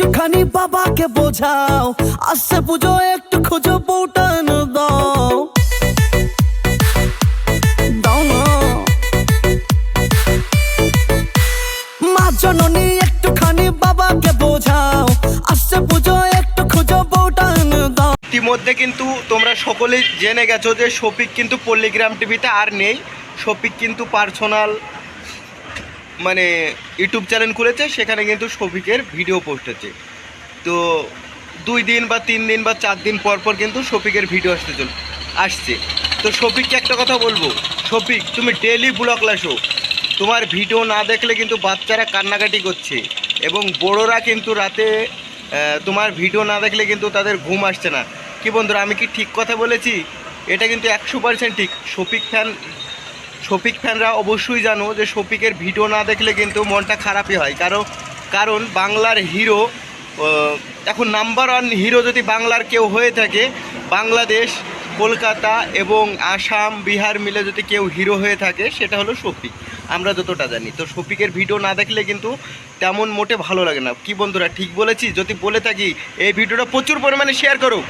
একটুখানি বাবাকে বোঝাও। আসছে পুজো, একটু খুঁজো, বউটান দাও। বোঝাও। আসছে একটু খুঁজো দাও। ইতিমধ্যে কিন্তু তোমরা সকলেই জেনে গেছো যে শফিক কিন্তু পল্লিগ্রাম টিভিতে আর নেই। শফিক কিন্তু পার্সোনাল মানে ইউটিউব চ্যানেল খুলেছে, সেখানে কিন্তু শফিকের ভিডিও পোস্ট হচ্ছে। তো দুই দিন বা তিন দিন বা চার দিন পর পর কিন্তু শফিকের ভিডিও আসতে চল, আসছে। তো শফিককে একটা কথা বলব, শফিক, তুমি ডেলি ব্লগ লাসো তোমার ভিডিও না দেখলে কিন্তু বাচ্চারা কান্নাকাটি করছে, এবং বড়োরা কিন্তু রাতে তোমার ভিডিও না দেখলে কিন্তু তাদের ঘুম আসছে না। কি বন্ধুরা, আমি কি ঠিক কথা বলেছি? এটা কিন্তু একশো পার্সেন্ট ঠিক। শফিক ফ্যান শফিক ফ্যানরা অবশ্যই জানো যে শফিকের ভিডিও না দেখলে কিন্তু মনটা খারাপই হয়। কারণ কারণ বাংলার হিরো এখন নাম্বার ওয়ান হিরো যদি বাংলার কেউ হয়ে থাকে, বাংলাদেশ, কলকাতা এবং আসাম, বিহার মিলে যদি কেউ হিরো হয়ে থাকে, সেটা হলো শফিক। আমরা যতটা জানি। তো শফিকের ভিডিও না দেখলে কিন্তু তেমন মোটে ভালো লাগে না। কি বন্ধুরা, ঠিক বলেছি? যদি বলে থাকি, এই ভিডিওটা প্রচুর পরিমাণে শেয়ার করো।